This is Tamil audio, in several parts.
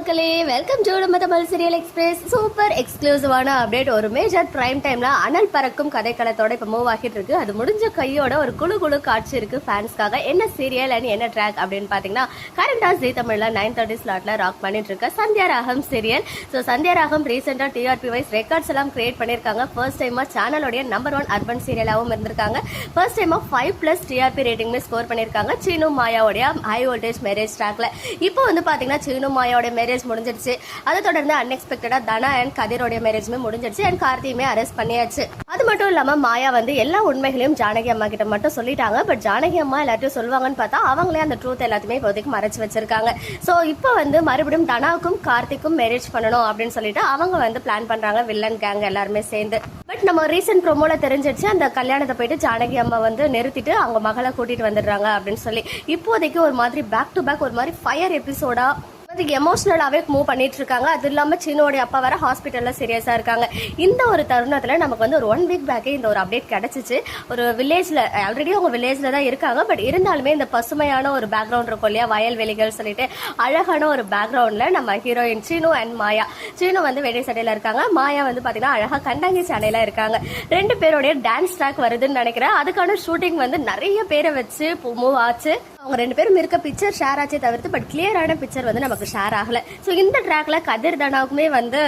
மக்களே வெல்கம் டு நம்ம தமிழ் சீரியல் எக்ஸ்பிரஸ் சூப்பர் எக்ஸ்க்ளூசிவான அப்டேட் ஒரு மேஜர் பிரைம் டைம்ல அனல் பறக்கும் கதைக்களத்தோட இப்போ மூவ் ஆகிட்டு இருக்கு. அது முடிஞ்ச கையோட ஒரு குழு குழு காட்சி இருக்கு ஃபேன்ஸ்க்காக என்ன சீரியல் அண்ட் என்ன ட்ராக் அப்படின்னு பாத்தீங்கன்னா கரண்டா ஜி தமிழ்ல நைன் தேர்ட்டி ஸ்லாட்ல ராக் பண்ணிட்டு இருக்க. சந்தியா ராகம் சீரியல் ஸோ சந்தியா ராகம் ரீசெண்டா டிஆர்பி வைஸ் ரெக்கார்ட்ஸ் எல்லாம் கிரியேட் பண்ணிருக்காங்க. ஃபர்ஸ்ட் டைமா சேனலோடைய நம்பர் ஒன் அர்பன் சீரியலாகவும் இருந்திருக்காங்க. ஃபர்ஸ்ட் டைமா ஃபைவ் பிளஸ் டிஆர்பி ரேட்டிங்மே ஸ்கோர் பண்ணியிருக்காங்க சீனு மாயாவுடைய ஹை வோல்டேஜ் மேரேஜ் ட்ராக்ல இப்போ வந்து பாத்தீங்கன்னா சீனு மாயாவோட மேரேஜ் முடிஞ்சிருச்சு அதை தொடர்ந்து அன்எக்ஸ்பெக்டடா தனா அண்ட் கதிரோடைய மேரேஜ்மே முடிஞ்சிடுச்சு அண்ட் கார்த்தியுமே அரெஸ்ட் பண்ணியாச்சு. அது மட்டும் இல்லாம மாயா வந்து எல்லா உண்மைகளையும் ஜானகி அம்மா கிட்ட மட்டும் சொல்லிட்டாங்க. பட் ஜானகி அம்மா எல்லாத்தையும் சொல்லுவாங்கன்னு பார்த்தா அவங்களே அந்த ட்ரூத் எல்லாத்தையுமே இப்போதைக்கு மறைச்சு வச்சிருக்காங்க. ஸோ இப்போ வந்து மறுபடியும் தனாவுக்கும் கார்த்திக்கும் மேரேஜ் பண்ணணும் அப்படின்னு சொல்லிட்டு அவங்க வந்து பிளான் பண்றாங்க. வில்லன் கேங் எல்லாருமே சேர்ந்து. பட் நம்ம ரீசெண்ட் ப்ரோமோல தெரிஞ்சிருச்சு அந்த கல்யாணத்தை போயிட்டு ஜானகி அம்மா வந்து நிறுத்திட்டு அவங்க மகளை கூட்டிட்டு வந்துடுறாங்க அப்படின்னு சொல்லி. இப்போதைக்கு ஒரு மாதிரி பேக் டு பேக் ஒரு மாதிரி ஃபயர் எபிசோடா வந்து எமோஷனலாகவே மூவ் பண்ணிட்டு இருக்காங்க அது இல்லாமல் சின்னோடைய அப்பா வர ஹாஸ்பிட்டலில் சீரியஸாக இருக்காங்க. இந்த ஒரு தருணத்தில் நமக்கு வந்து ஒரு ஒன் வீக் பேக்கே இந்த ஒரு அப்டேட் கிடச்சிச்சு. ஒரு வில்லேஜில் ஆல்ரெடி அவங்க வில்லேஜில் தான் இருக்காங்க. பட் இருந்தாலுமே இந்த பசுமையான ஒரு பேக்ரவுண்ட் இருக்கும் இல்லையா? வயல்வெளிகள் சொல்லிட்டு அழகான ஒரு பேக்ரவுண்டில் நம்ம ஹீரோயின் சீனு அண்ட் மாயா. சீனு வந்து வெள்ளை சட்டையில் இருக்காங்க. மாயா வந்து பார்த்தீங்கன்னா அழகாக கண்டாங்கி சேனையில் இருக்காங்க. ரெண்டு பேருடைய டான்ஸ் ட்ராக் வருதுன்னு நினைக்கிறேன். அதுக்கான ஷூட்டிங் வந்து நிறைய பேரை வச்சு மூவ் ஆச்சு. அவங்க ரெண்டு பேரும் இருக்க பிக்சர் ஷேர் ஆச்சே தவிர்த்து பட் கிளியரான பிக்சர் வந்து நமக்கு ஷேர் ஆகல. ஸோ இந்த ட்ராக்ல கதிர் தனாவுக்குமே வந்து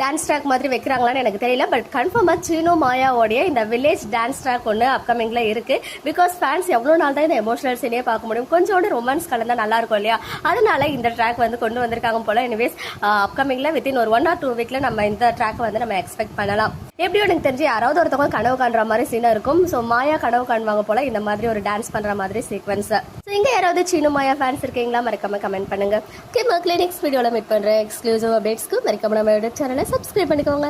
டான்ஸ் ட்ராக் மாதிரி வைக்கிறாங்களான்னு எனக்கு தெரியல பட் கன்ஃபார்மாக சீனோ மாயாவோடைய இந்த வில்லேஜ் டான்ஸ் ட்ராக் ஒன்று அப்கமிங்ல இருக்கு. பிகாஸ் ஃபேன்ஸ் எவ்வளோ நாள் தான் இந்த எமோஷனல் சீனே பார்க்க முடியும். கொஞ்சோண்டு ரொமான்ஸ் கலந்தா நல்லா இருக்கும் இல்லையா? அதனால இந்த ட்ராக் வந்து கொண்டு வந்திருக்காங்க போல. எனிவேஸ் அப்கமிங்ல வித்தின் ஒரு ஒன் ஆர் டூ வீக்ல நம்ம இந்த ட்ராக் வந்து நம்ம எக்ஸ்பெக்ட் பண்ணலாம். எப்படி எனக்கு தெரிஞ்சு யாராவது ஒருத்தவங்க கனவு காண்ற மாதிரி சீனா இருக்கும். ஸோ மாயா கனவு காண்பாங்க போல இந்த மாதிரி ஒரு டான்ஸ் பண்ற மாதிரி சீக்வன்ஸ் நீங்கள் யாராவது சீனு மாயா ஃபேன்ஸ் இருக்கீங்களா மறக்காம கமெண்ட் பண்ணுங்க. ஓகே மக்களே நெக்ஸ்ட் வீடியோல மீட் பண்றேன் எக்ஸ்க்ளூசிவ் அப்டேட்ஸ்க்கு மறக்காம நம்ம சேனலை சப்ஸ்கிரைப் பண்ணிக்கோங்க.